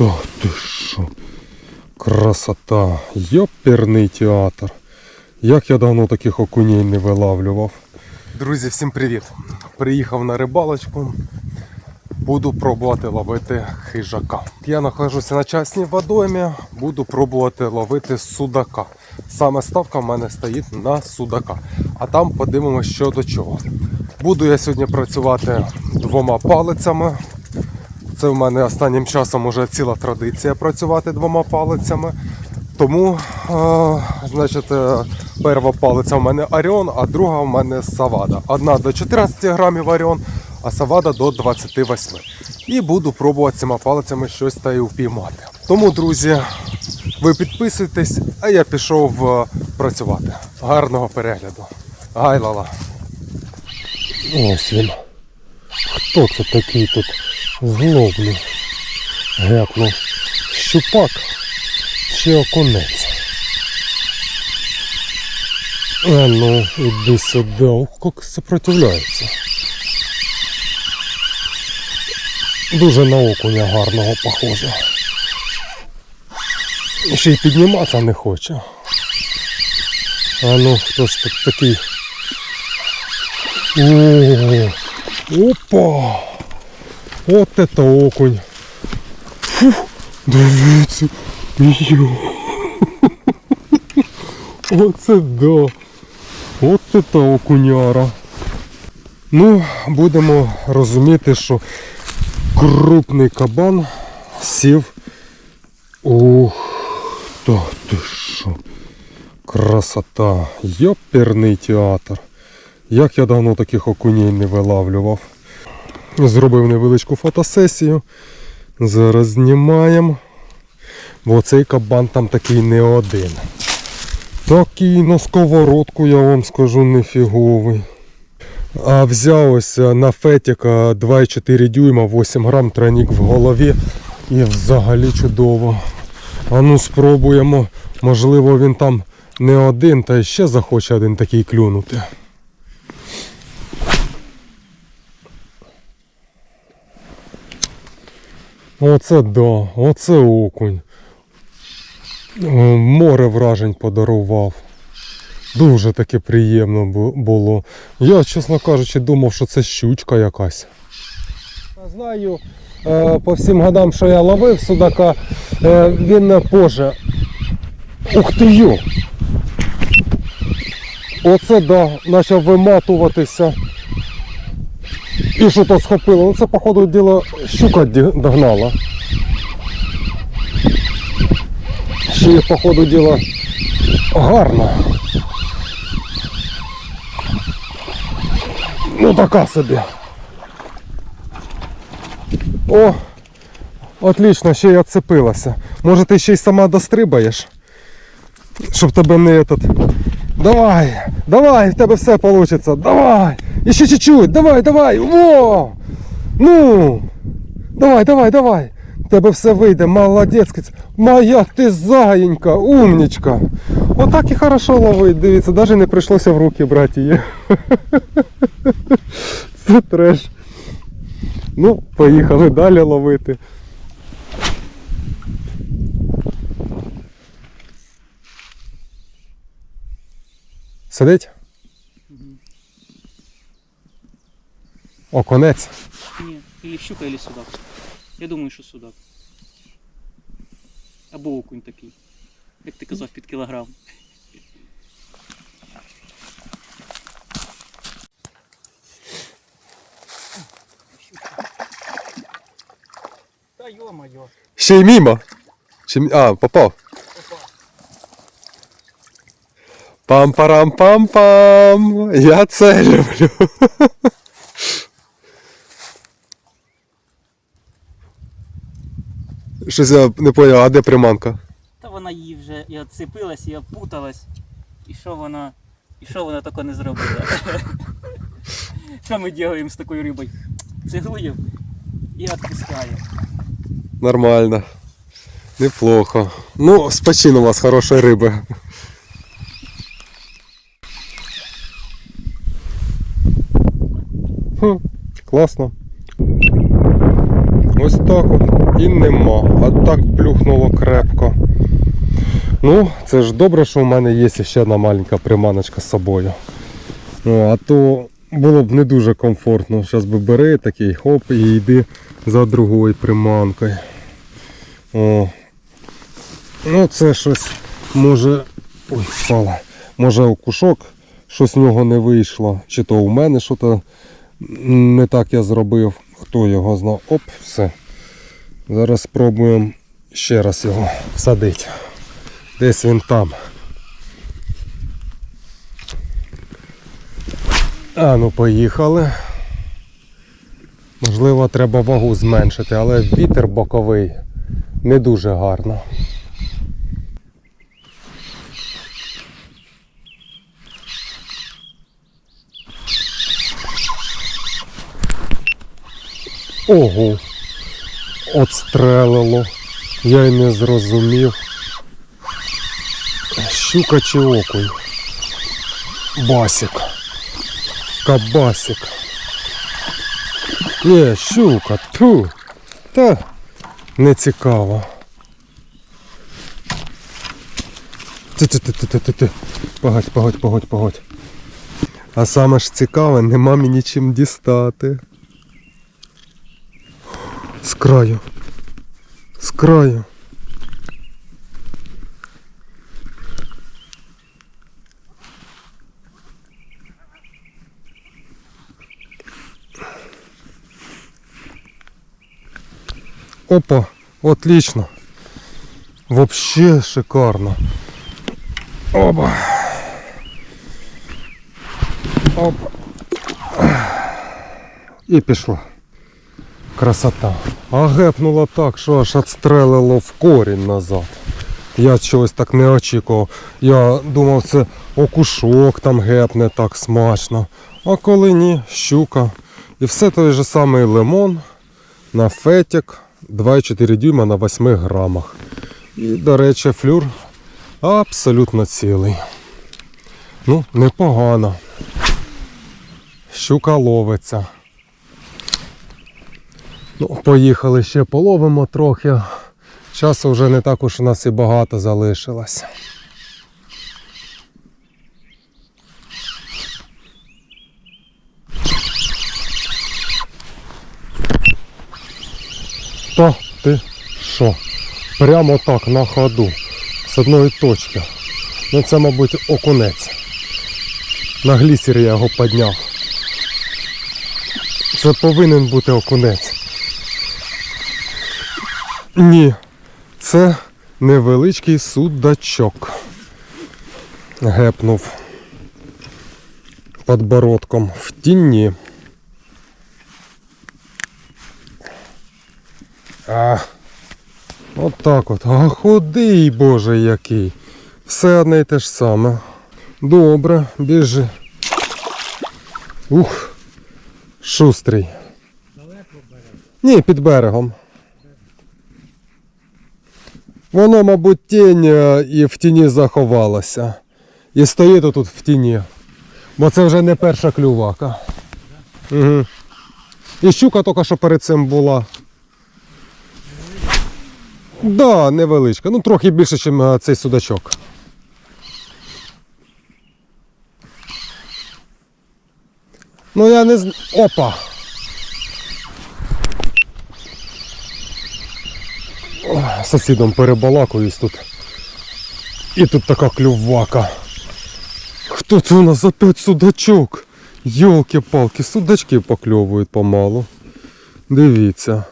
Та ти що? Красота, йоперний театр. Як я давно таких окуней не вилавлював. Друзі, всім привіт! Приїхав на рибалочку. Буду пробувати ловити хижака. Я знаходжуся на частній водоймі, буду пробувати ловити судака. Саме ставка в мене стоїть на судака. А там подивимося, що до чого. Буду я сьогодні працювати двома палицями. Це в мене останнім часом вже ціла традиція працювати двома палицями. Тому, е, значить, е, перша палиця в мене Оріон, а друга в мене Савада. Одна до 14 грамів Оріон, а Савада до 28. І буду пробувати цими палицями щось та й впіймати. Тому, друзі, ви підписуйтесь, а я пішов е, працювати. Гарного перегляду. Гайлала. Ось він. Хто це такий тут злобний? Гепнув. Щупак чи окунець? А ну, іди сюди. Ох, як сопротивляється. Дуже на окуня гарного похоже. Ще й підніматися не хоче. А ну, хто ж тут такий? О, опа! От это окунь. Фух, дивіться. Йо. Оце да. От это окуняра. Ну, будемо розуміти, що крупний кабан сів. Ух, та ти що. Красота. Йоперний театр. Як я давно таких окуней не вилавлював. Зробив невеличку фотосесію. Зараз знімаємо. Бо цей кабан там такий не один. Такий на сковородку, я вам скажу, нефіговий. А взяв ось на фетіка 2,4 дюйма, 8 грам тройник в голові. І взагалі чудово. А ну спробуємо. Можливо він там не один, та ще захоче один такий клюнути. Оце да, оце окунь. Е, Море вражень подарував. Дуже таке приємно було. Я, чесно кажучи, думав, що це щучка якась. Знаю е, по всім годам, що я ловив судака, е, він позже. Ух ти йо! Оце да, почав виматуватися. І що то схопило? Це, походу, діло щука догнала. Ще й, походу, діло гарно. Ну така собі. О, отлично, ще й отцепилася. Може ти ще й сама дострибаєш? Щоб тебе не этот. Давай, давай, в тебе все получится. Давай. Еще чуть-чуть. Давай, давай. Во! Ну. Давай, давай, давай. В тебе все вийде, молодець. Моя ти заєнька, умнічка. Отак і хорошо ловить, дивіться, навіть не прийшлося в руки брати її. Це треш. Ну, поїхали далі ловити. Сидить? О, конець. Ні, і щука, і судак. Я думаю, що судак. Або окунь такий. Як ти казав, під кілограм. Та йо-моє. Ще й мімо. Чи... А, попав. Пам-парам-пам-пам. Я це люблю. Щось я не поняв, а де приманка? Та вона її вже і отцепилась, і опуталась. І що вона. І що вона таке не зробила? Що ми робимо з такою рибою? Цеглуємо і відпускаємо. Нормально. Неплохо. Ну, з почин у вас хорошої риби. Хм, класно. Ось так от. І нема. А так плюхнуло крепко. Ну, це ж добре, що в мене є ще одна маленька приманочка з собою. Ну, а то було б не дуже комфортно. Зараз би бери такий хоп і йди за другою приманкою. О. Ну це щось може. Ой, впало. Може окушок, щось з нього не вийшло. Чи то у мене щось не так я зробив. Хто його знав. Оп, все. Зараз спробуємо ще раз його всадити. Десь він там. А ну поїхали. Можливо, треба вагу зменшити, але вітер боковий не дуже гарно. Ого, отстрелило. Я й не зрозумів. Щука чи окунь? Басик. Кабасик. Є, щука, ту. Та не цікаво. Ти-ти-ти-ти-ти-ти. Погодь, погодь, погодь, погодь. А саме ж цікаве, нема мені чим дістати. З краю. З краю. Опа, отлично. Вообще шикарно. Оба. Опа. І пішло. Красота. А гепнуло так, що аж відстрелило в корінь назад. Я чогось так не очікував. Я думав, це окушок там гепне так смачно. А коли ні, щука. І все той же самий лимон на фетік 2,4 дюйма на 8 грамах. І, до речі, флюр абсолютно цілий. Ну, непогано. Щука ловиться. Ну, поїхали ще половимо трохи. Часу вже не так уж у нас і багато залишилось. Та ти що? Прямо так на ходу. З одної точки. Ну це, мабуть, окунець. На глісері я його підняв. Це повинен бути окунець. Ні, це невеличкий судачок. Гепнув подбородком в тіні. А, от так от. А ходий, боже який. Все одне й те ж саме. Добре, біжи. Ух, шустрий. Ні, під берегом. Воно, мабуть, тінь е, і в тіні заховалося. І стоїть тут в тіні. Бо це вже не перша клювака. Угу. І щука тільки що перед цим була. Да, невеличка. Ну трохи більше, ніж цей судачок. Ну я не зн... Опа! Ой, з Сусідом перебалакуюсь тут. І тут така клювака. Хто це у нас опять судачок? Йолки-палки, судачки покльовують помалу. Дивіться.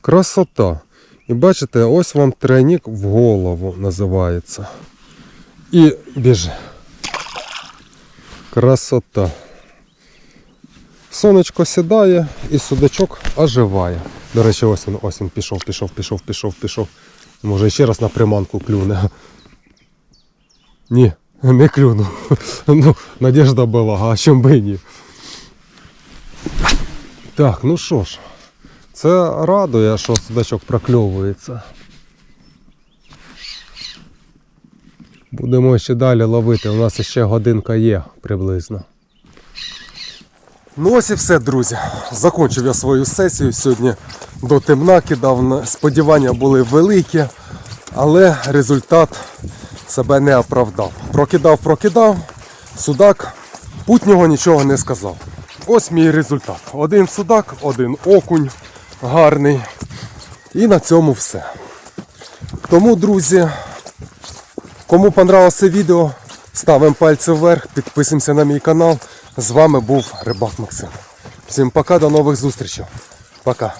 Красота. І бачите, ось вам тройник в голову називається. І біжи. Красота. Сонечко сідає і судачок оживає. До речі, ось він, ось він пішов, пішов, пішов, пішов, пішов. Може ще раз на приманку клюне. Ні, не клюнув. Ну, надіжда була, а чим би ні. Так, ну що ж, це радує, що судачок прокльовується. Будемо ще далі ловити. У нас ще годинка є приблизно. Ну ось і все, друзі. Закончив я свою сесію. Сьогодні до темна кидав. Сподівання були великі, але результат себе не оправдав. Прокидав, прокидав, судак путнього нічого не сказав. Ось мій результат. Один судак, один окунь гарний. І на цьому все. Тому, друзі, кому понравилось це відео, ставимо пальці вверх, підписуємося на мій канал. З вами був Рибак Максим. Всім пока, до нових зустрічей. Пока.